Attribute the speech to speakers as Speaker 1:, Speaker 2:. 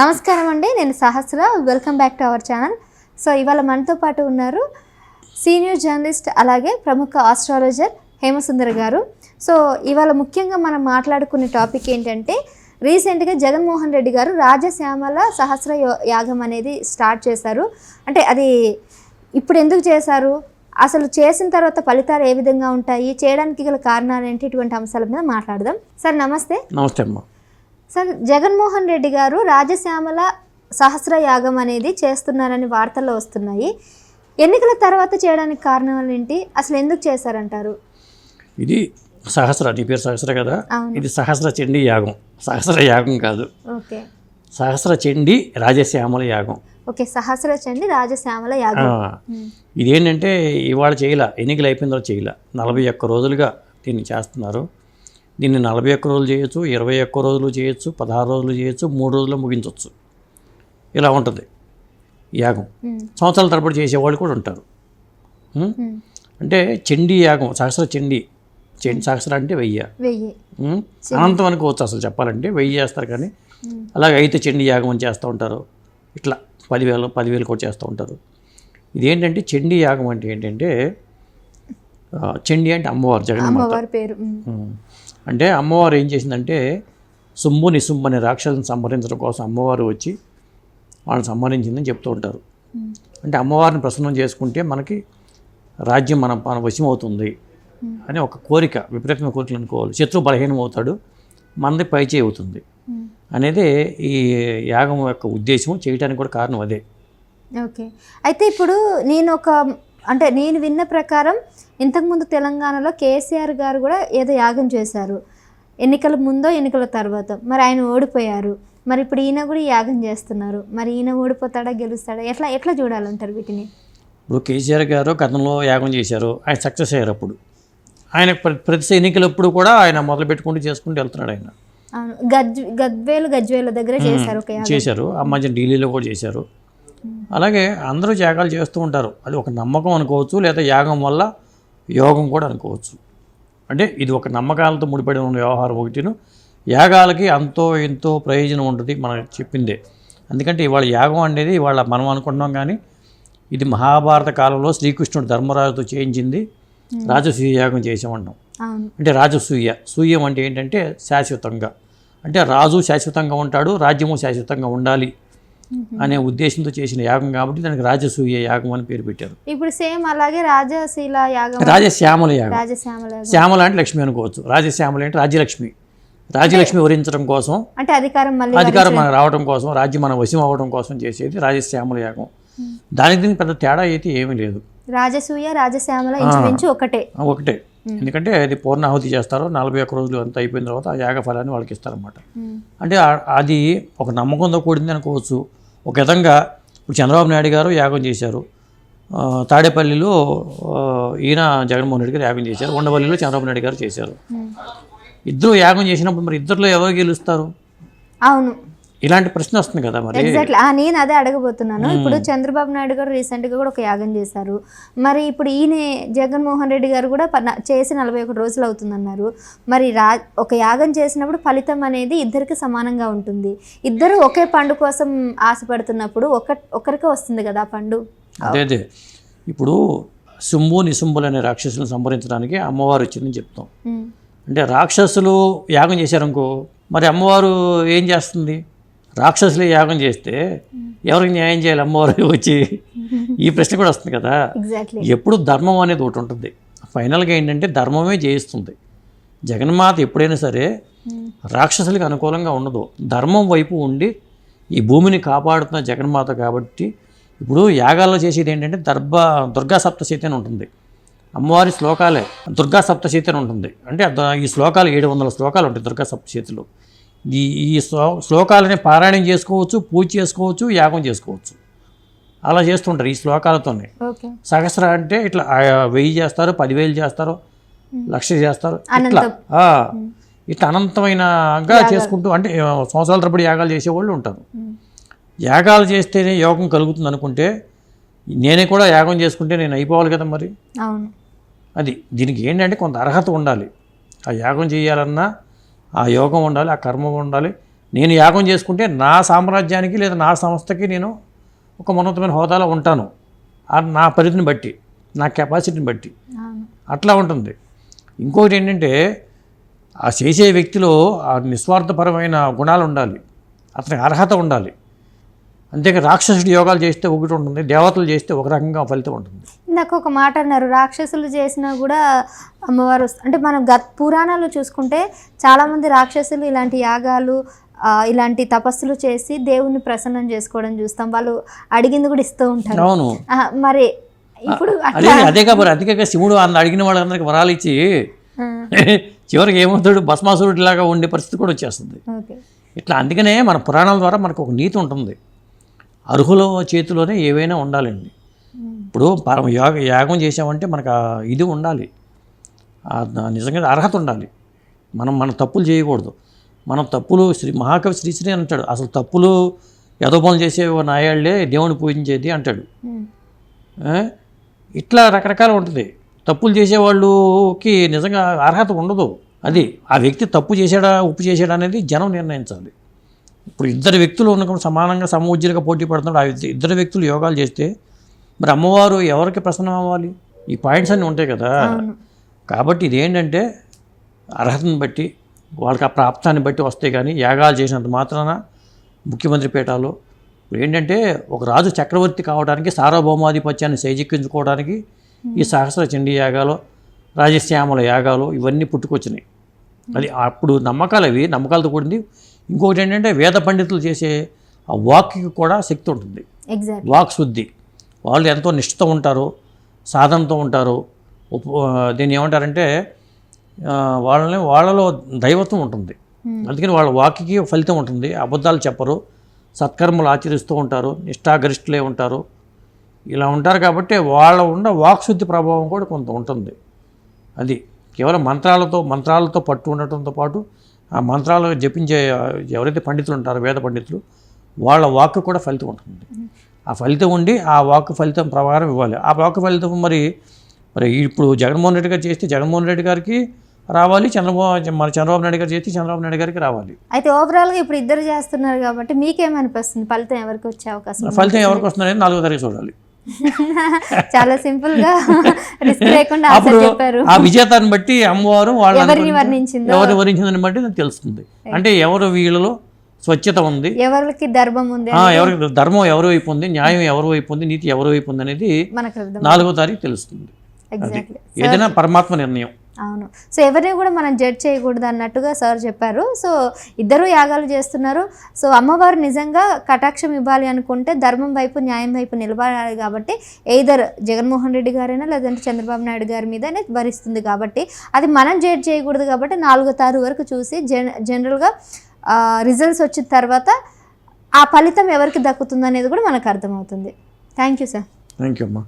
Speaker 1: నమస్కారం అండి నేను Sahasra. Welcome back to our channel so ఇవాళ మనతో పాటు ఉన్నారు సీనియర్ జర్నలిస్ట్ అలాగే ప్రముఖ ఆస్ట్రాలజర్ హేమసుందర్ గారు. సో ఇవాళ ముఖ్యంగా మనం మాట్లాడుకునే టాపిక్ ఏంటంటే రీసెంట్గా జగన్మోహన్ రెడ్డి గారు రాజశ్యామల సహస్ర యాగం అనేది స్టార్ట్ చేశారు. అంటే అది ఇప్పుడు ఎందుకు చేశారు? అసలు చేసిన తర్వాత ఫలితాలు ఏ విధంగా ఉంటాయి? చేయడానికి గల కారణాలు ఏంటి? ఇటువంటి అంశాల మీద మాట్లాడదాం. సార్ నమస్తే.
Speaker 2: నమస్తే అమ్మా.
Speaker 1: సార్ జగన్మోహన్ రెడ్డి గారు రాజశ్యామల సహస్ర యాగం అనేది చేస్తున్నారని వార్తల్లో వస్తున్నాయి. ఎన్నికల తర్వాత చేయడానికి కారణాలు ఏంటి? అసలు ఎందుకు చేశారంటారు?
Speaker 2: ఇది సహస్ర నీ పేరు సహస్ర కదా. ఇది సహస్ర చండీ యాగం. సహస్ర యాగం కాదు.
Speaker 1: ఓకే.
Speaker 2: సహస్ర చండీ రాజశ్యామల యాగం.
Speaker 1: ఓకే సహస్ర చండి రాజశ్యామల యాగం.
Speaker 2: ఇదేంటంటే ఇవాళ చేయల ఎన్నికలు అయిపోయిన తర్వాత చేయల. నలభై ఒక్క రోజులుగా దీన్ని చేస్తున్నారు. దీన్ని నలభై ఒక్క రోజులు చేయొచ్చు ఇరవై ఒక్క రోజులు చేయొచ్చు పదహారు రోజులు చేయొచ్చు మూడు రోజుల్లో ముగించవచ్చు ఇలా ఉంటుంది. యాగం. సంవత్సరాల తరబడి చేసేవాళ్ళు కూడా ఉంటారు. అంటే చండీ యాగం సహస్ర చండీ. చండి సహస్ర అంటే వెయ్యి? అనంతం అనుకోవచ్చు అసలు చెప్పాలంటే వెయ్యి చేస్తారు కానీ అలాగే అయితే చండీ యాగం అని చేస్తూ ఉంటారు. ఇట్లా పదివేలు పదివేలు కూడా చేస్తూ ఉంటారు. ఇదేంటంటే చండీ యాగం అంటే ఏంటంటే చండీ అంటే అమ్మవారు
Speaker 1: అమ్మవారి పేరు.
Speaker 2: అంటే అమ్మవారు ఏం చేసిందంటే సుంబు నిసుంబు అనే రాక్షసుని సంహరించడం కోసం అమ్మవారు వచ్చి వాళ్ళని సంహరించిందని చెప్తూ ఉంటారు. అంటే అమ్మవారిని ప్రసన్నం చేసుకుంటే మనకి రాజ్యం మన మన వశం అవుతుంది అని ఒక కోరిక విపరీతమైన కోరికలు అనుకోవాలి. శత్రువు బలహీనం అవుతాడు మనది పైచే అవుతుంది. అనేది ఈ యాగం యొక్క ఉద్దేశం చేయడానికి కూడా కారణం అదే.
Speaker 1: ఓకే. అయితే ఇప్పుడు నేను ఒక అంటే నేను విన్న ప్రకారం ఇంతకుముందు తెలంగాణలో కేసీఆర్ గారు కూడా ఏదో యాగం చేశారు. ఎన్నికల ముందో ఎన్నికల తర్వాత మరి ఆయన ఓడిపోయారు. మరి ఇప్పుడు ఈయన కూడా యాగం చేస్తున్నారు. మరి ఈయన ఓడిపోతాడా గెలుస్తాడా? ఎట్లా ఎట్లా చూడాలంటారు వీటిని?
Speaker 2: ఇప్పుడు కేసీఆర్ గారు గతంలో యాగం చేశారు. ఆయన సక్సెస్ అయ్యారు అప్పుడు. ఆయన ప్ర- ప్రతి ఎన్నికలప్పుడు కూడా ఆయన మొదలు పెట్టుకుంటూ చేసుకుంటూ వెళ్తున్నాడు ఆయన.
Speaker 1: గద్వేలు గజ్వేలు దగ్గర చేశారు
Speaker 2: చేశారు. ఆ మధ్య ఢిల్లీలో కూడా చేశారు. అలాగే అందరూ యాగాలు చేస్తూ ఉంటారు. అది ఒక నమ్మకం అనుకోవచ్చు లేదా యాగం వల్ల యోగం కూడా అనుకోవచ్చు. అంటే ఇది ఒక నమ్మకాలతో ముడిపడి ఉన్న వ్యవహారం ఒకటిను. యాగాలకి అంతో ఎంతో ప్రయోజనం ఉంటుంది మనకు చెప్పిందే. ఎందుకంటే ఇవాళ యాగం అనేది ఇవాళ మనం అనుకుంటున్నాం కానీ ఇది మహాభారత కాలంలో శ్రీకృష్ణుడు ధర్మరాజుతో చేయించింది. రాజసూయ యాగం చేసామంటాం అంటే రాజసూయ సూయం అంటే ఏంటంటే శాశ్వతంగా. అంటే రాజు శాశ్వతంగా ఉంటాడు రాజ్యము శాశ్వతంగా ఉండాలి. అనే ఉద్దేశంతో చేసిన యాగం కాబట్టి దానికి రాజసూయ యాగం అని పేరు పెట్టారు.
Speaker 1: ఇప్పుడు సేమ్ అలాగే రాజశీల యాగం.
Speaker 2: రాజశ్యామల యాగం.
Speaker 1: రాజశ్యామల
Speaker 2: శ్యామల అంటే లక్ష్మి అనుకోవచ్చు. రాజశ్యామల అంటే రాజ్యలక్ష్మి. రాజ్యలక్ష్మి వరించడం కోసం
Speaker 1: అంటే అధికారం మళ్ళీ
Speaker 2: అధికారం మనకు రావడం కోసం రాజ్యం మన వశం అవ్వడం కోసం చేసేది రాజశ్యామల యాగం. దానికి దీనికి పెద్ద తేడా అయితే ఏమీ లేదు.
Speaker 1: రాజసూయ రాజశ్యామల ఇంచుమించు ఒకటే.
Speaker 2: ఒకటే. ఎందుకంటే అది పూర్ణాహుతి చేస్తారు. నలభై ఒక్క రోజులు అంతా అయిపోయిన తర్వాత ఆ యాగ ఫలాన్ని వాళ్ళకి ఇస్తారన్నమాట.
Speaker 1: ఉమ్.
Speaker 2: అంటే అది ఒక నమ్మకంతో కూడింది అనుకోవచ్చు. ఒక విధంగా ఇప్పుడు చంద్రబాబు నాయుడు గారు యాగం చేశారు. తాడేపల్లిలో ఈయన జగన్మోహన్ రెడ్డి గారు యాగం చేశారు. ఉండవల్లిలో చంద్రబాబు నాయుడు గారు చేశారు. ఇద్దరు యాగం చేసినప్పుడు మరి ఇద్దరిలో ఎవరు గెలుస్తారు?
Speaker 1: అవును.
Speaker 2: ఇలాంటి ప్రశ్న వస్తుంది కదా మరి.
Speaker 1: ఎగ్జాక్ట్లీ ఆ నేను అదే అడగబోతున్నాను. ఇప్పుడు చంద్రబాబు నాయుడు గారు రీసెంట్గా కూడా ఒక యాగం చేశారు. మరి ఇప్పుడు ఈయన జగన్మోహన్ రెడ్డి గారు కూడా చేసి నలభై ఒకటి రోజులు అవుతుందన్నారు. మరి రా ఒక యాగం చేసినప్పుడు ఫలితం అనేది ఇద్దరికి సమానంగా ఉంటుంది. ఇద్దరు ఒకే పండు కోసం ఆశపడుతున్నప్పుడు ఒక ఒకరికే వస్తుంది కదా ఆ పండు.
Speaker 2: అదే అదే. ఇప్పుడు శుంభు నిశుంభులు అనే రాక్షసులను సంహరించడానికి అమ్మవారు వచ్చిందని చెప్తాం. అంటే రాక్షసులు యాగం చేశారనుకో మరి అమ్మవారు ఏం చేస్తుంది? రాక్షసులు యాగం చేస్తే ఎవరికి న్యాయం చేయాలి? అమ్మవారు వచ్చి ఈ ప్రశ్న కూడా వస్తుంది కదా. ఎప్పుడు ధర్మం అనేది ఒకటి ఉంటుంది. ఫైనల్గా ఏంటంటే ధర్మమే జయిస్తుంది. జగన్మాత ఎప్పుడైనా సరే రాక్షసులకు అనుకూలంగా ఉండదు. ధర్మం వైపు ఉండి ఈ భూమిని కాపాడుతున్న జగన్మాత కాబట్టి ఇప్పుడు యాగాల్లో చేసేది ఏంటంటే దర్భ దుర్గా సప్తశతి అని ఉంటుంది. అమ్మవారి శ్లోకాలే దుర్గా సప్తశతి అని ఉంటుంది. అంటే ఈ శ్లోకాలు ఏడు వందల శ్లోకాలు ఉంటాయి దుర్గా సప్తశతిలో. ఈ ఈ శ్లో శ్లోకాలని పారాయణం చేసుకోవచ్చు పూజ చేసుకోవచ్చు యాగం చేసుకోవచ్చు. అలా చేస్తుంటారు ఈ శ్లోకాలతోనే. సహస్ర అంటే ఇట్లా వెయ్యి చేస్తారు పదివేలు చేస్తారు లక్ష చేస్తారు ఇట్లా. ఇట్లా అనంతమైనగా చేసుకుంటూ అంటే సంవత్సరాల తరబడి యాగాలు చేసేవాళ్ళు ఉంటారు. యాగాలు చేస్తేనే యోగం కలుగుతుంది అనుకుంటే నేనే కూడా యాగం చేసుకుంటే నేను అయిపోవాలి కదా మరి? అది దీనికి ఏంటంటే కొంత అర్హత ఉండాలి. ఆ యాగం చేయాలన్నా ఆ యోగం ఉండాలి ఆ కర్మ ఉండాలి. నేను యాగం చేసుకుంటే నా సామ్రాజ్యానికి లేదా నా సంస్థకి నేను ఒక ఉన్నతమైన హోదాలో ఉంటాను. ఆ నా పరిధిని బట్టి నా కెపాసిటీని బట్టి. అట్లా ఉంటుంది. ఇంకొకటి ఏంటంటే ఆ చేసే వ్యక్తిలో ఆ నిస్వార్థపరమైన గుణాలు ఉండాలి. అతనికి అర్హత ఉండాలి. అంతేగా రాక్షసుడి యోగాలు చేస్తే ఒకటి ఉంటుంది దేవతలు చేస్తే ఒక రకంగా ఫలితం ఉంటుంది.
Speaker 1: ఇందాక ఒక మాట అన్నారు. రాక్షసులు చేసినా కూడా అమ్మవారు అంటే మనం గత పురాణాలు చూసుకుంటే చాలామంది రాక్షసులు ఇలాంటి యాగాలు ఇలాంటి తపస్సులు చేసి దేవుణ్ణి ప్రసన్నం చేసుకోవడం చూస్తాం. వాళ్ళు అడిగింది కూడా ఇస్తూ ఉంటారు.
Speaker 2: అవును.
Speaker 1: మరి ఇప్పుడు
Speaker 2: అదే అదే కాబట్టి అందుకే శివుడు అంద అడిగిన వాళ్ళందరికీ వరాలు ఇచ్చి చివరికి ఏమవుతాడు భస్మాసురుడిలాగా ఉండే పరిస్థితి కూడా వచ్చేస్తుంది. ఇట్లా అందుకనే మన పురాణాల ద్వారా మనకు ఒక నీతి ఉంటుంది. అర్హుల చేతిలోనే ఏవైనా ఉండాలండి. ఇప్పుడు పరమ యాగ యాగం చేసామంటే మనకు ఇది ఉండాలి. నిజంగా అర్హత ఉండాలి. మనం మన తప్పులు చేయకూడదు. మనం తప్పులు శ్రీ మహాకవి శ్రీశ్రీ అంటాడు. అసలు తప్పులు ఎదో పనులు చేసే నాయాళ్ళే దేవుని పూజించేది అంటాడు? ఇట్లా రకరకాల ఉంటుంది. తప్పులు చేసేవాళ్ళకి నిజంగా అర్హత ఉండదు. అది ఆ వ్యక్తి తప్పు చేశాడా ఉప్పు చేశాడా అనేది జనం నిర్ణయించాలి. ఇప్పుడు ఇద్దరు వ్యక్తులు ఉన్నప్పుడు సమానంగా సమూజ్యులుగా పోటీ పడుతున్నారు ఆ ఇద్ద- ఇద్దరు వ్యక్తులు యోగాలు చేస్తే మరి అమ్మవారు ఎవరికి ప్రసన్నం అవ్వాలి? ఈ పాయింట్స్ అన్నీ ఉంటాయి కదా. కాబట్టి ఇదేంటంటే అర్హతను బట్టి వాళ్ళకి ఆ ప్రాప్తాన్ని బట్టి వస్తాయి కానీ యాగాలు చేసినంత మాత్రాన ముఖ్యమంత్రి పీఠాలు ఇప్పుడు ఏంటంటే ఒక రాజు చక్రవర్తి కావడానికి సార్వభౌమాధిపత్యాన్ని చేజిక్కించుకోవడానికి ఈ సహస్ర చండీ యాగాలు రాజశ్యామల యాగాలు ఇవన్నీ పుట్టుకొచ్చినాయి. అది అప్పుడు నమ్మకాలు అవి నమ్మకాలతో కూడింది. ఇంకొకటి ఏంటంటే వేద పండితులు చేసే ఆ వాక్కి కూడా శక్తి ఉంటుంది. వాక్ శుద్ధి. వాళ్ళు ఎంతో నిష్ఠతో ఉంటారు సాధనతో ఉంటారు. ఉప్- దీన్ని ఏమంటారంటే వాళ్ళని వాళ్ళలో దైవత్వం ఉంటుంది. అందుకని వాళ్ళ వాక్కి ఫలితం ఉంటుంది. అబద్ధాలు చెప్పరు సత్కర్మలు ఆచరిస్తూ ఉంటారు నిష్ఠాగరిష్ఠులే ఉంటారు. ఇలా ఉంటారు కాబట్టి వాళ్ళ ఉన్న వాక్శుద్ధి ప్రభావం కూడా కొంత ఉంటుంది. అది కేవలం మంత్రాలతో మంత్రాలతో పట్టు ఉండటంతో పాటు ఆ మంత్రాలు జపించే ఎవరైతే పండితులు ఉంటారో వేద పండితులు వాళ్ళ వాక్ కూడా ఫలితం ఉంటుంది. ఆ ఫలితం ఉండి ఆ వాక్ ఫలితం ప్రకారం ఇవ్వాలి. ఆ వాక్ ఫలితం మరి మరి ఇప్పుడు జగన్మోహన్ రెడ్డి గారు చేస్తే జగన్మోహన్ రెడ్డి గారికి రావాలి చంద్రబాబు మన చంద్రబాబు నాయుడు గారు చేస్తే చంద్రబాబు నాయుడు గారికి రావాలి.
Speaker 1: అయితే ఓవరాల్గా ఇప్పుడు ఇద్దరు చేస్తున్నారు కాబట్టి మీకేమనిపిస్తుంది? ఫలితం ఎవరికి వచ్చే అవకాశం?
Speaker 2: ఫలితం ఎవరికి వస్తుందనేది నాలుగో తారీఖు చూడాలి.
Speaker 1: చాలా సింపుల్గా రిస్క్ లేకుండా
Speaker 2: అప్పుడు ఆ విజేతాన్ని బట్టి అమ్మవారు వాళ్ళ ఎవరు వరించిందని బట్టి తెలుస్తుంది. అంటే ఎవరు వీళ్ళలో స్వచ్ఛత ఉంది?
Speaker 1: ఎవరికి దర్భం ఉంది
Speaker 2: ఎవరికి ధర్మం ఎవరి వైపు ఉంది? న్యాయం ఎవరి వైపు ఉంది? నీతి ఎవరి వైపు ఉంది అనేది నాలుగో తారీఖు తెలుస్తుంది. ఏదైనా పరమాత్మ నిర్ణయం.
Speaker 1: అవును. సో ఎవరిని కూడా మనం జడ్జ్ చేయకూడదు అన్నట్టుగా సార్ చెప్పారు. సో ఇద్దరు యాగాలు చేస్తున్నారు. సో అమ్మవారు నిజంగా కటాక్షం ఇవ్వాలి అనుకుంటే ధర్మం వైపు న్యాయం వైపు నిలబడాలి కాబట్టి ఎయిదర్ జగన్మోహన్ రెడ్డి గారైనా లేదంటే చంద్రబాబు నాయుడు గారి మీదనే భరిస్తుంది కాబట్టి అది మనం జడ్జ్ చేయకూడదు కాబట్టి నాలుగో తారు వరకు చూసి జన జనరల్గా రిజల్ట్స్ వచ్చిన తర్వాత ఆ ఫలితం ఎవరికి దక్కుతుంది అనేది కూడా మనకు అర్థమవుతుంది. Thank you sir.
Speaker 2: Thank you అమ్మా.